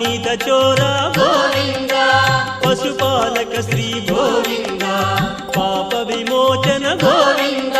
గణిత చోరా గోవింద. పశుపాలక శ్రీ గోవింద. పాప విమోచన గోవింద.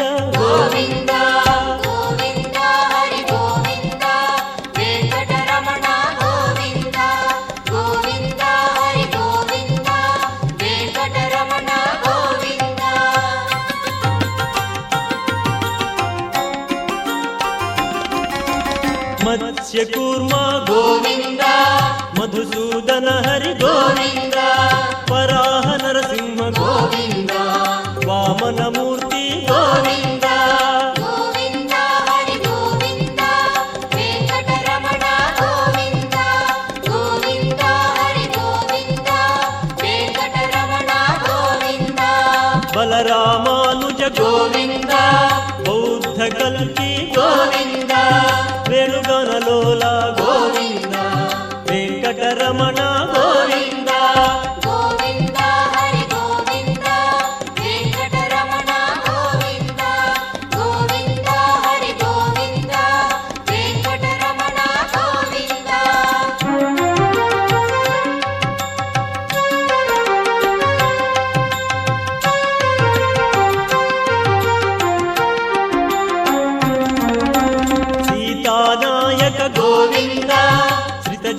सस्य कूर्म गोविन्द मधुसूदन हरि गोविन्द पराह नरसिंह गोविन्द वामनम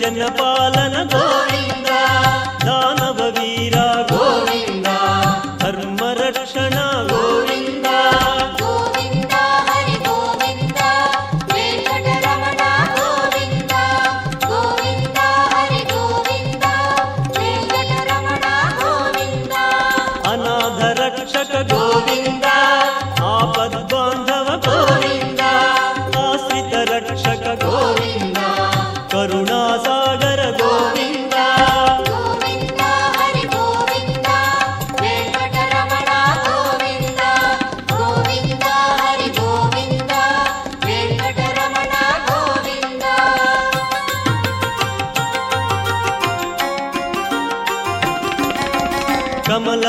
జన పాలన గో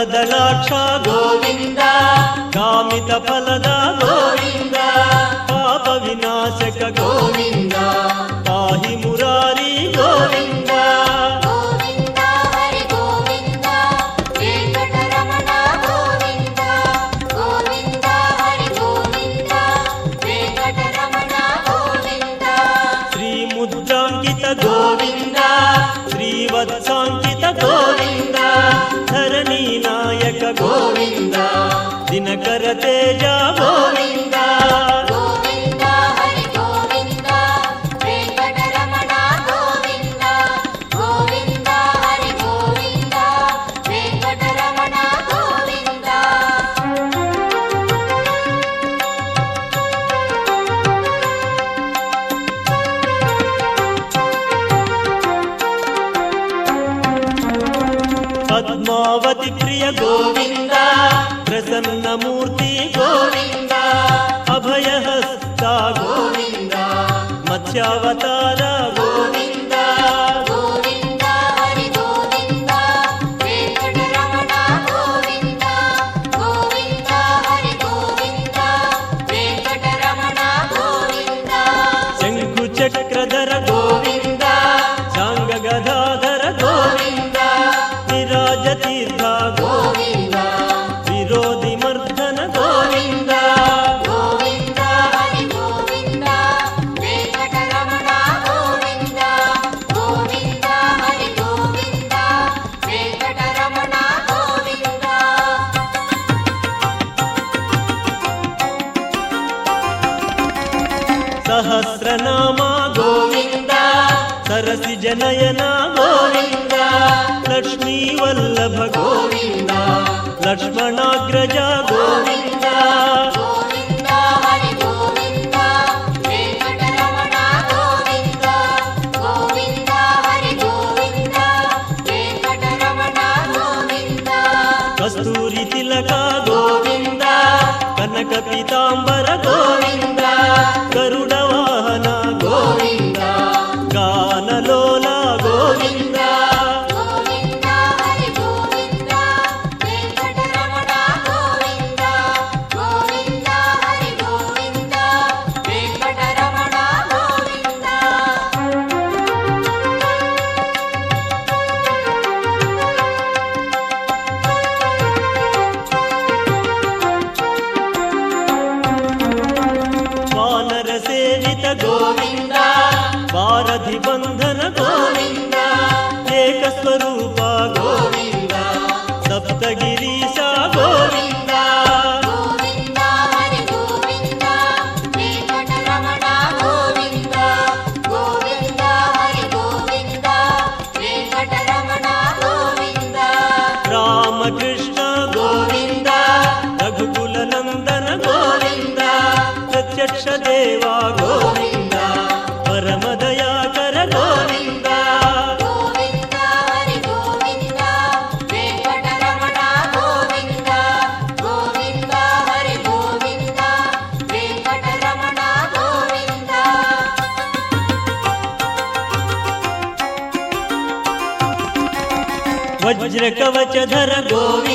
ಫಲದಲಾಕ್ಷ ಗೋವಿಂದ ಕಾಮಿತ ಫಲದ ಗೋವಿಂದ ಪಾಪ ವಿನಾಶಕ ಗೋವಿಂದ ಪಾಹಿ ಮುರಾರಿ ಗೋವಿಂದ च धर गोविन्द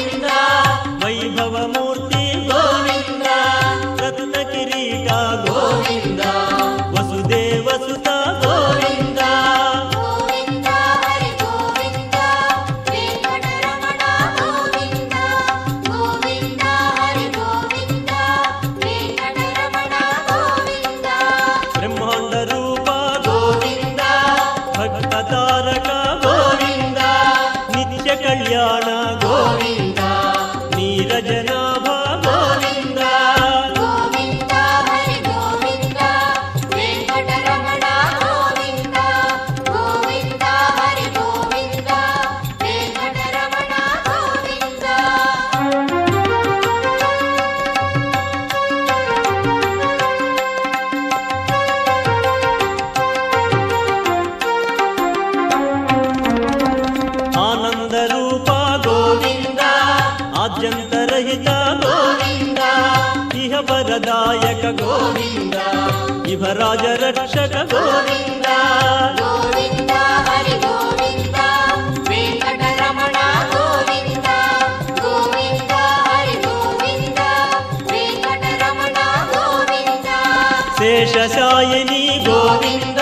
గోవిందాయని గోవింద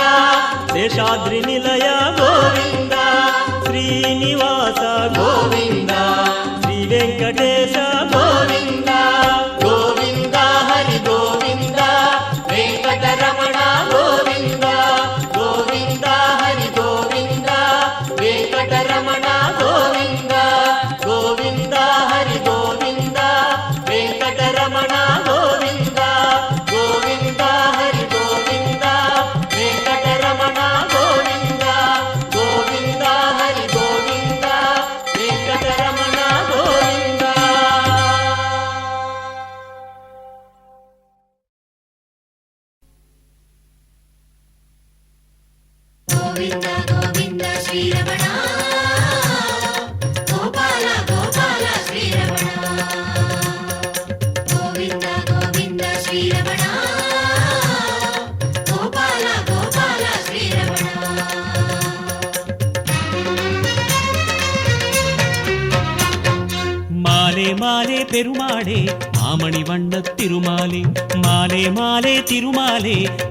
శేషాద్రి నిలయ గోవింద శ్రీనివాస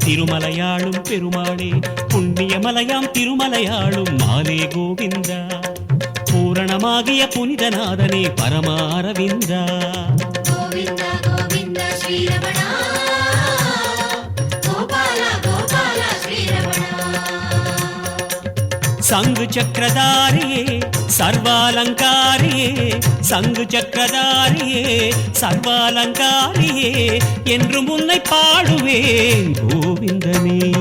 திருமலையாளும் பெருமாளே புண்ணியமலையாம் திருமலையாளும் மாலே கோவிந்தா பூரணமாகிய புனிதநாதனே பரமாரவிந்தா கோவிந்தா கோவிந்தா ஸ்ரீரமணா சங்கு சக்கரதாரியே சர்வாலங்காரியே சங்கு சக்கரதாரியே சர்வாலங்காரியே என்றும் உன்னை பாடுவேன் கோவிந்தமே.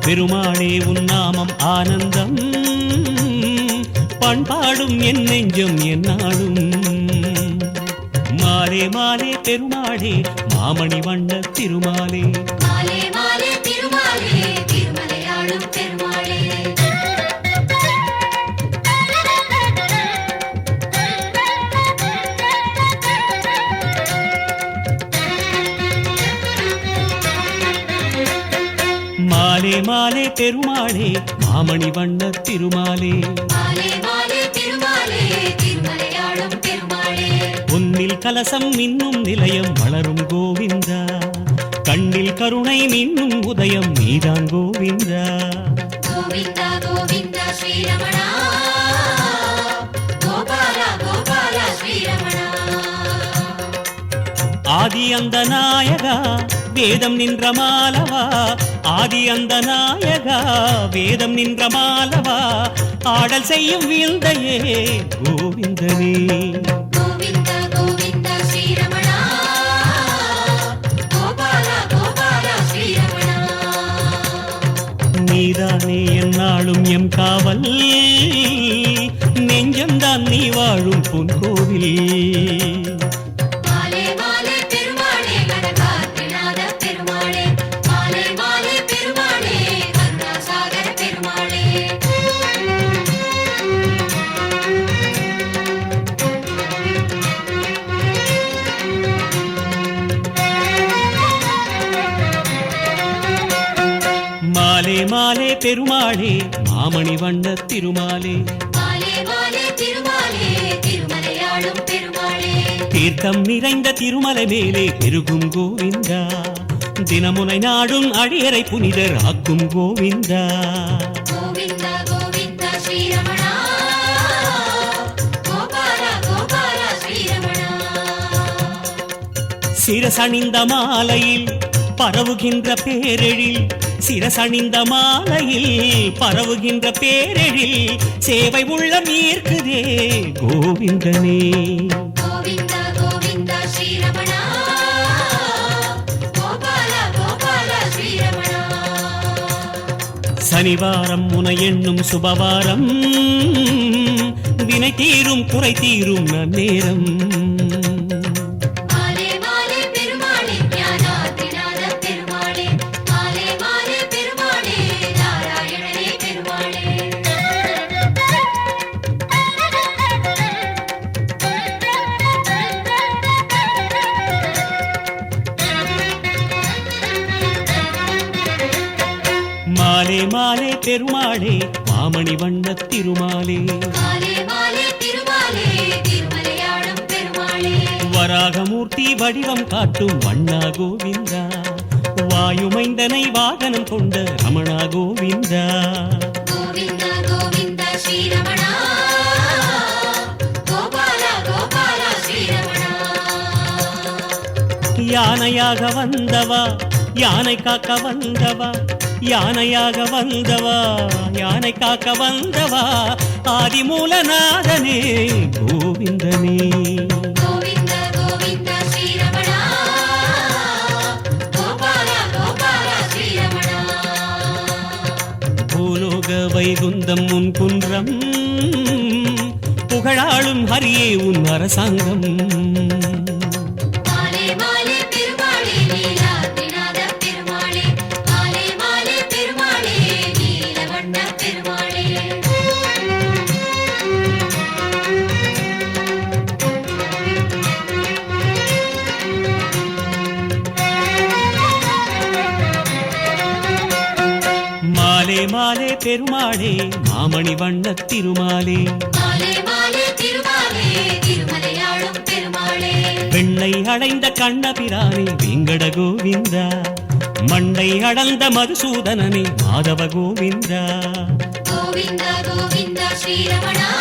பெருமாளே உன் நாமம் ஆனந்தம். பண்பாடும் என் நெஞ்சம் என்னாலும் மாலே மாலே பெருமாளே மாமணி வண்ண திருமாலே. மாலே மாலே பெருமாளே. மாமணி வண்ண திருமாலே. மாலே மாலே திருமாலே கண்ணில் கலசம் மின்னும் நிலையம் வளரும் கோவிந்தா. கண்ணில் கருணை மின்னும் உதயம் நீதான் கோவிந்தா. கோவிந்தா கோவிந்தா ஸ்ரீரமணா. கோபாலா கோபாலா ஸ்ரீரமணா. ஆதி அந்த நாயகா வேதம் நின்ற மாலவா. ஆதி அந்த நாயகா வேதம் நின்ற மாலவா. ஆடல் செய்யும் வீழ்ந்தையே கோவிந்தனே. நீதானே என்னாலும் எம் காவல்? நெஞ்சம்தான் நீ வாழும் பொன் கோவில். பெருமாளே மாமணி வண்ண திருமாலே. தீர்த்தம் நிறைந்த திருமலை மேலே பெருகும் கோவிந்தா. தினமுனை நாடும் அடியரை புனிதர் ஆக்கும் கோவிந்தா. சிரசணிந்த மாலையில் பரவுகின்ற பேரெழில் சிரசணிந்த மாலையில் பரவுகின்ற பேரழில் சேவை உள்ள மீர்க்குதே கோவிந்தனே. சனிவாரம் முனை எண்ணும் சுபவாரம். வினை தீரும் குறை தீரும் நன்னேரம். மாலே மாலே பெருமாளே மாமணி வண்ண திருமாலே. வராகமூர்த்தி வடிவம் காட்டும் வண்ணா கோவிந்தா. வாயுமைந்தனை வாகனம் கொண்ட ரமணா கோவிந்தா. யானையாக வந்தவா யானை காக்க வந்தவா. யானையாக வந்தவா யானை காக்க வந்தவா? ஆதிமூலநாதனே கோவிந்தனே. வைகுந்தம் உன் குன்றம் புகழாளும் ஹரியே உன் அரசாங்கம். பெருமாளே மாமணி வண்ணத் திருமாலே. வெண்ணை அடைந்த கண்ணபிரானே வெங்கட கோவிந்தா. மண்ணை அடர்ந்த மதுசூதனனே மாதவ கோவிந்தா. கோவிந்த கோவிந்த ஸ்ரீரமணா.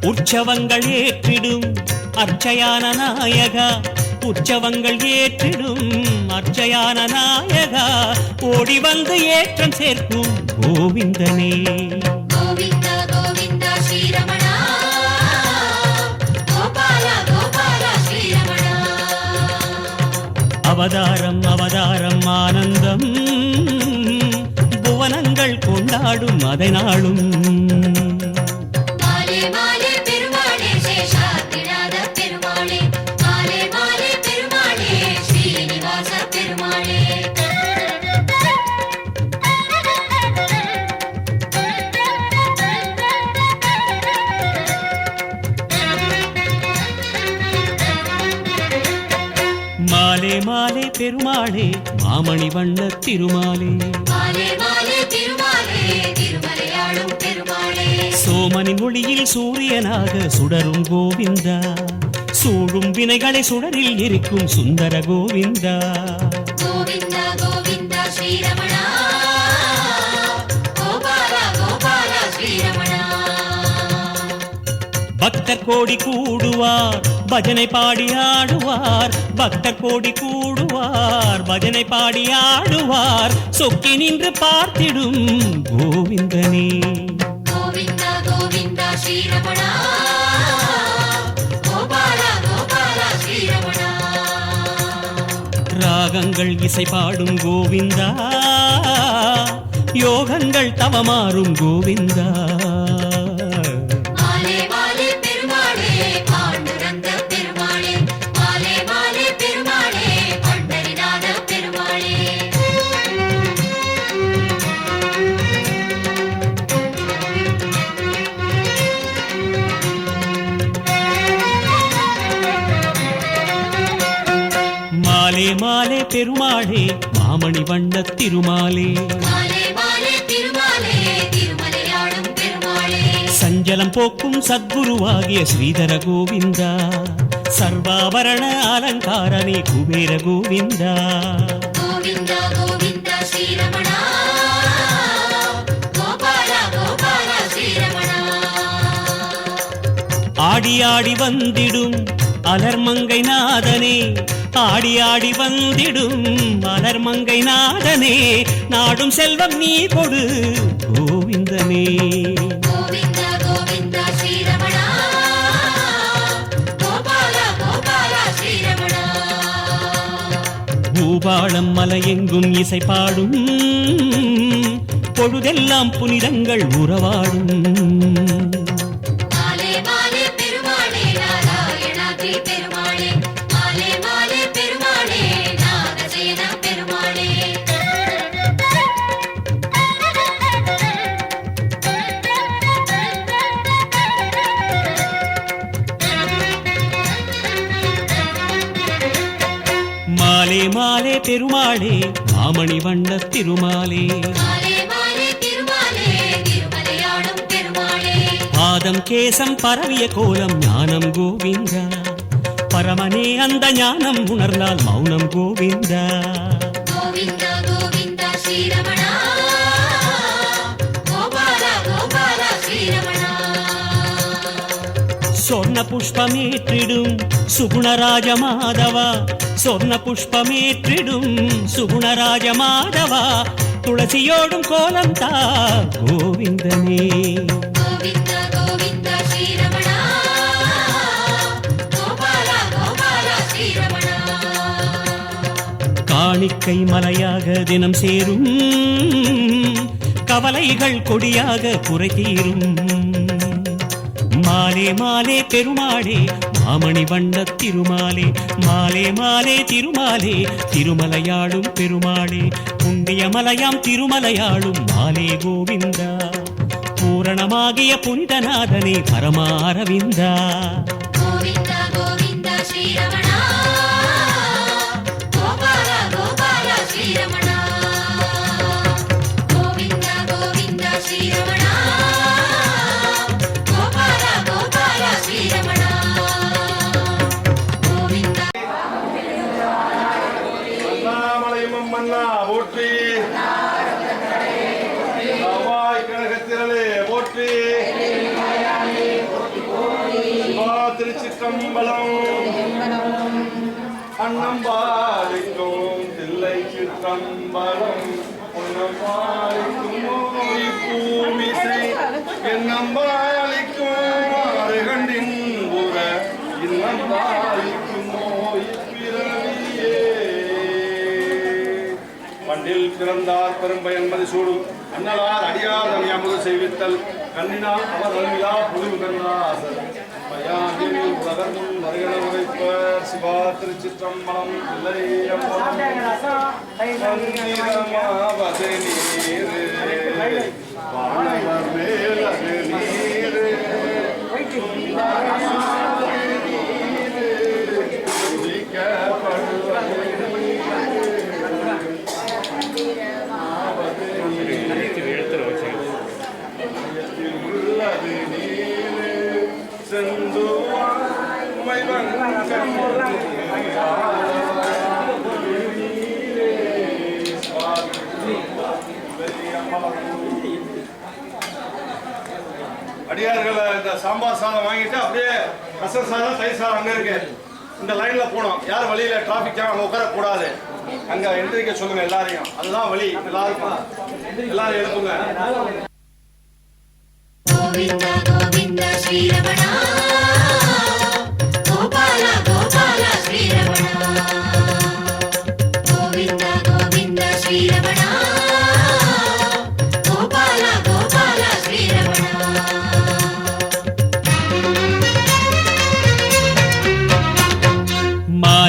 உற்சவங்கள் ஏற்றிடும் அர்ச்சயான நாயகா. உற்சவங்கள் ஏற்றிடும் அர்ச்சயான நாயகா. ஓடி வந்து ஏற்றம் சேர்க்கும் கோவிந்தனே. கோவிந்த கோவிந்த ஸ்ரீரமணா. அவதாரம் அவதாரம் ஆனந்தம். புவனங்கள் கொண்டாடும் அதை நாளும். மாலே மாலே பெருமாளே மாமணி வண்ண திருமாலே. சோமனின் ஒளியில் சூரியனாக சுடரும் கோவிந்தா. சூழும் வினைகளை சுடரில் இருக்கும் சுந்தர கோவிந்த. பக்தர் கோடி கூடுவார். பஜனை பாடி ஆடுவார். பக்தர் கோடி கூடுவார். பஜனை பாடி ஆடுவார். சொக்கி நின்று பார்த்திடும் கோவிந்தனே. கோவிந்த கோவிந்த ஸ்ரீரமணா. ராகங்கள் இசை பாடும் கோவிந்தா. யோகங்கள் தவமாறும் கோவிந்தா. பெருமாளே மாமணி வண்ணத் திருமாலே. சஞ்சலம் போக்கும் சத்குருவாகிய ஸ்ரீதர கோவிந்தா. சர்வாபரண அலங்காரனே குபேர கோவிந்தா. ஆடி ஆடி வந்திடும் அலர்மங்கை நாதனே. ஆடி ஆடி வந்திடும் அலர்மங்கை நாதனே. நாடும் செல்வம் நீ கொடு கோவிந்தனே. பூபாளம் மலையெங்கும் இசை பாடும் பொழுதெல்லாம் புனிதங்கள் உறவாடும். மாலே மாலே பெருமாளே மாமணி வண்ண திருமாலே. பாதம் கேசம் பரவிய கோலம் ஞானம் கோவிந்தா. பரமனே அந்த ஞானம் உணர்ந்தால் மௌனம் கோவிந்த. சொர்ண புஷ்பமேற்றிடும் சுகுணராஜ மாதவா சொர்ண புஷ்பமேற்றிடும் சுகுணராஜ மாதவா துளசியோடும் கோலம் தா கோவிந்தனே காணிக்கை மலையாக தினம் சேரும் கவலைகள் கொடியாக குறை தீரும் மாலே மாலே பெருமாளே. மாமணி வண்ண திருமாலே. மாலே மாலே திருமாலே. திருமலையாளும் பெருமாளே. புண்ணியமலையாம் திருமலையாளும். மாலே கோவிந்தா. பூரணமாகிய புனிதநாதனே பரமாரவிந்தா. திருச்சிற்றம்பலம் அண்ணம்பாலிக்கும் தில்லை சிற்றம்பலம் பொன்னம்பாலிக்கும் பூமிசை என்னம்பாலிக்கும் அருகண்டின் புற இன்னம்பாலிக்கும் பிறவியே பண்டில் பிறந்தார் பெரும்பை என்பது சூடும். அண்ணலார் அடியார் தனி செய்வித்தல். கண்ணினால் அவர் அருவிழா புலிவு கண்ணாசர் பயானில் உலகர் முன் உரைப்பர் சிவா திருச்சிற்றம்பலம் வானவர் மேலது சாம்பார் சாதம் வாங்கிட்டு அப்படியே ரசம் சாதம் தயிர் சாதம் அங்கே இருக்கு. இந்த லைன்ல போனோம். யாரும் வழியில டிராஃபிக் ஜாம் அங்கே உட்கார கூடாது அங்க எந்திரிக்க சொல்லுங்க எல்லாரையும். அதுதான் வழி. எல்லாருக்கும்? எல்லாரும் எழுப்புங்க. கோவிந்த கோவிந்த ஸ்ரீரமணா.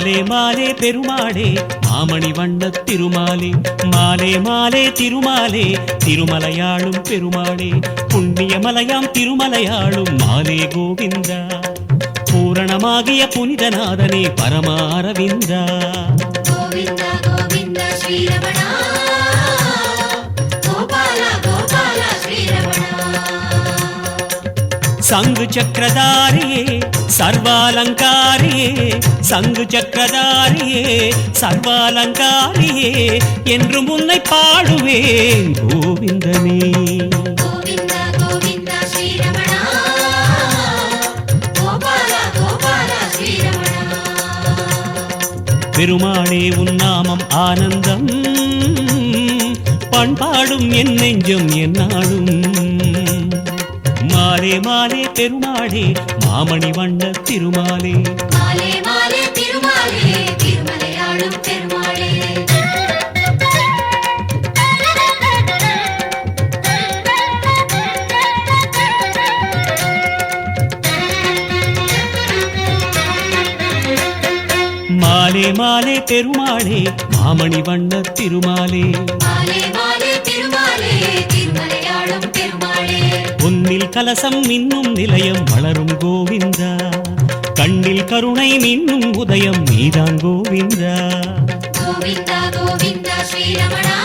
மாலே மாலே பெருமாளே. மாமணி வண்ண திருமாலே மாலே மாலே திருமாலே. திருமலையாளும் பெருமாளே புண்ணியமலையாம் திருமலையாளும். மாலே கோவிந்தா பூரணமாகிய புனிதநாதனே பரமாரவிந்தா. சங்கு சக்கரதாரியே சர்வாலங்காரியே சங்கு சக்கரதாரியே சர்வாலங்காரியே என்று முன்னை பாடுவேன். கோவிந்தனே. பெருமாளே உன் நாமம் ஆனந்தம். பண்பாடும் என் நெஞ்சம் என்னாடும் மாலே மாலே பெருமாளே மாமணி வண்ண திருமாலே. மாலே மாலே திருமாலே திருமலையாளும் பெருமாளே. மாலே மாலே பெருமாளே மாமணி வண்ண திருமாலே. மாலே மாலே திருமாலே கலசம் மின்னும் நிலையம் வளரும் கோவிந்தா. கண்ணில் கருணை மின்னும் உதயம் நீதான் கோவிந்தா. கோவிந்தா கோவிந்தா ஸ்ரீரமணா.